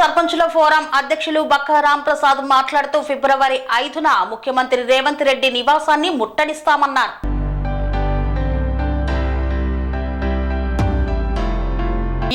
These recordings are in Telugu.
సర్పంచుల ఫోరం అధ్యక్షులు బక్క రాంప్రసాద్ మాట్లాడుతూ ఫిబ్రవరి ఐదున ముఖ్యమంత్రి రేవంత్ రెడ్డి నివాసాన్ని ముట్టడిస్తామన్నారు.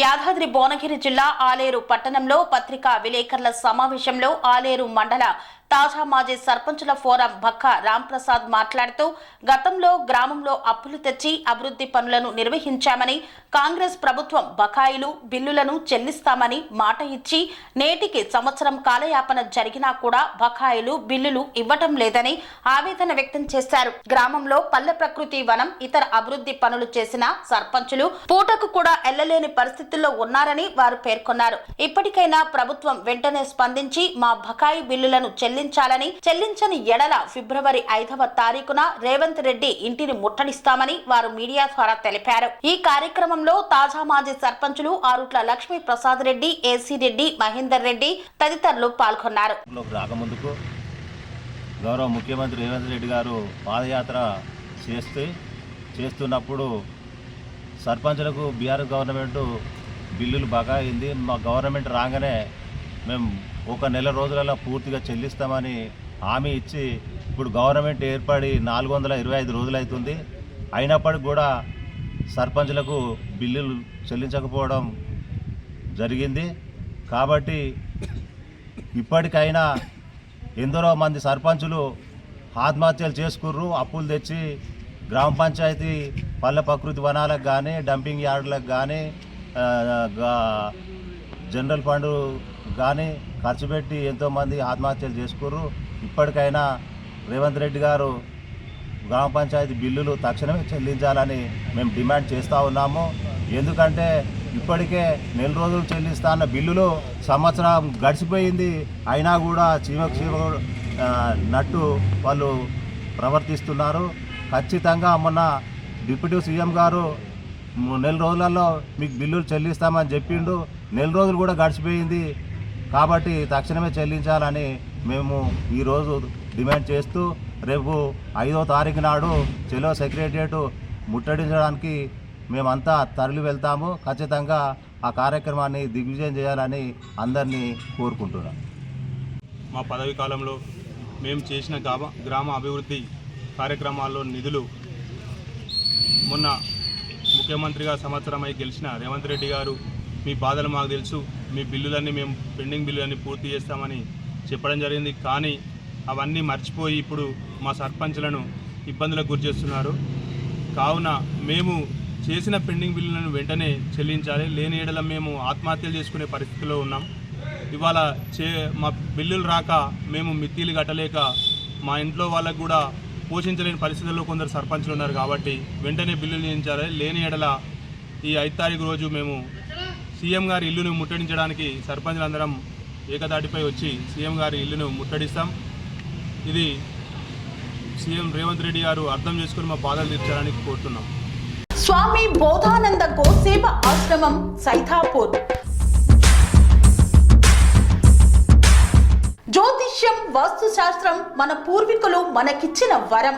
యాదాద్రి భువనగిరి జిల్లా ఆలేరు పట్టణంలో పత్రికా విలేకరుల సమావేశంలో ఆలేరు మండల తాజా మాజీ సర్పంచుల ఫోరం బక్క రాంప్రసాద్ మాట్లాడుతూ గతంలో గ్రామంలో అప్పులు తెచ్చి అభివృద్ధి పనులను నిర్వహించామని కాంగ్రెస్ ప్రభుత్వం బకాయిలు బిల్లులను చెల్లిస్తామని మాట ఇచ్చి నేటికి సంవత్సరం కాలయాపన జరిగినా కూడా బకాయిలు బిల్లులు ఇవ్వటం లేదని ఆవేదన వ్యక్తం చేశారు. గ్రామంలో పల్లె ప్రకృతి వనం ఇతర అభివృద్ధి పనులు చేసిన సర్పంచులు పూటకు కూడా ఎల్లలేని పరిస్థితుల్లో ఉన్నారని వారు పేర్కొన్నారు. ఇప్పటికైనా ప్రభుత్వం వెంటనే స్పందించి మా బకాయి బిల్లులను చెల్లించాలని చెల్లించని ఎడల ఫిబ్రవరి ఐదవ తారీఖున రేవంత్ రెడ్డి ఇంటిని ముట్టడిస్తామని వారు మీడియా ద్వారా తెలిపారు. ఈ కార్యక్రమంలో తాజా మాజీ సర్పంచులు ఆరుట్ల లక్ష్మీ ప్రసాద్ రెడ్డి ఏసీ రెడ్డి మహేందర్ రెడ్డి తదితరులు పాల్గొన్నారు. రాకముందుకు గౌరవ ముఖ్యమంత్రి రేవంత్ రెడ్డి గారు పాదయాత్ర చేస్తే చేస్తున్నప్పుడు సర్పంచులకు బీఆర్ గవర్నమెంట్ బిల్లులు బాగా అయింది మా గవర్నమెంట్ రాగానే మేము ఒక నెల రోజులలో పూర్తిగా చెల్లిస్తామని హామీ ఇచ్చి ఇప్పుడు గవర్నమెంట్ ఏర్పడి నాలుగు వందల ఇరవై ఐదు రోజులు అవుతుంది అయినప్పటికి కూడా సర్పంచులకు బిల్లులు చెల్లించకపోవడం జరిగింది. కాబట్టి ఇప్పటికైనా ఎందరో మంది సర్పంచులు ఆత్మహత్యలు చేసుకుర్రు అప్పులు తెచ్చి గ్రామ పంచాయతీ పల్లె ప్రకృతి వనాలకు కానీ డంపింగ్ యార్డులకు కానీ జనరల్ ఫండ్ కానీ ఖర్చు పెట్టి ఎంతోమంది ఆత్మహత్యలు చేసుకుర్రు. ఇప్పటికైనా రేవంత్ రెడ్డి గారు గ్రామ పంచాయతీ బిల్లులు తక్షణమే చెల్లించాలని మేము డిమాండ్ చేస్తూ ఉన్నాము. ఎందుకంటే ఇప్పటికే నెల రోజులు చెల్లిస్తా అన్న బిల్లులు సంవత్సరం గడిచిపోయింది. అయినా కూడా చీమకు చీమ నట్టు వాళ్ళు ప్రవర్తిస్తున్నారు. ఖచ్చితంగా మొన్న డిప్యూటీ సీఎం గారు నెల రోజులలో మీకు బిల్లులు చెల్లిస్తామని చెప్పిండు. నెల రోజులు కూడా గడిచిపోయింది. కాబట్టి తక్షణమే చెల్లించాలని మేము ఈరోజు డిమాండ్ చేస్తూ రేపు ఐదో తారీఖు నాడు చెలో సెక్రటరియట్ ముట్టడించడానికి మేమంతా తరలి వెళ్తాము. ఖచ్చితంగా ఆ కార్యక్రమాన్ని దిగ్విజయం చేయాలని అందరినీ కోరుకుంటున్నాం. మా పదవి కాలంలో మేము చేసిన గ్రామ గ్రామ అభివృద్ధి కార్యక్రమాల్లో నిధులు మొన్న ముఖ్యమంత్రిగా సంవత్సరమై గెలిచిన రేవంత్ రెడ్డి గారు మీ బాధలు మాకు తెలుసు. మీ బిల్లులన్నీ మేము పెండింగ్ బిల్లులన్నీ పూర్తి చేస్తామని చెప్పడం జరిగింది. కానీ అవన్నీ మర్చిపోయి ఇప్పుడు మా సర్పంచ్లను ఇబ్బందులకు గురి చేస్తున్నారు. కావున మేము చేసిన పెండింగ్ బిల్లులను వెంటనే చెల్లించాలి. లేని ఏడల మేము ఆత్మహత్యలు చేసుకునే పరిస్థితిలో ఉన్నాం. ఇవాళ చే మా బిల్లులు రాక మేము మిత్తిలు కట్టలేక మా ఇంట్లో వాళ్ళకు కూడా పోషించలేని పరిస్థితుల్లో కొందరు సర్పంచులు ఉన్నారు కాబట్టి వెంటనే బిల్లులు చెల్లించాలి. లేని ఎడల ఈ ఐదు తారీఖు రోజు మేము సీఎం గారి ఇల్లును ముట్టడించడానికి సర్పంచులందరం ఏకదాటిపై వచ్చి సీఎం గారి ఇల్లును ముట్టడిస్తాం. ఇది సీఎం రేవంత్ రెడ్డి గారు అర్థం చేసుకుని మా బాధలు తీర్చడానికి కోరుతున్నాం. స్వామి బోధానంద గోసేవ ఆశ్రమం సైథాపూర్ జ్యోతిష్యం వాస్తు శాస్త్రం మన పూర్వీకులు మనకిచ్చిన వరం.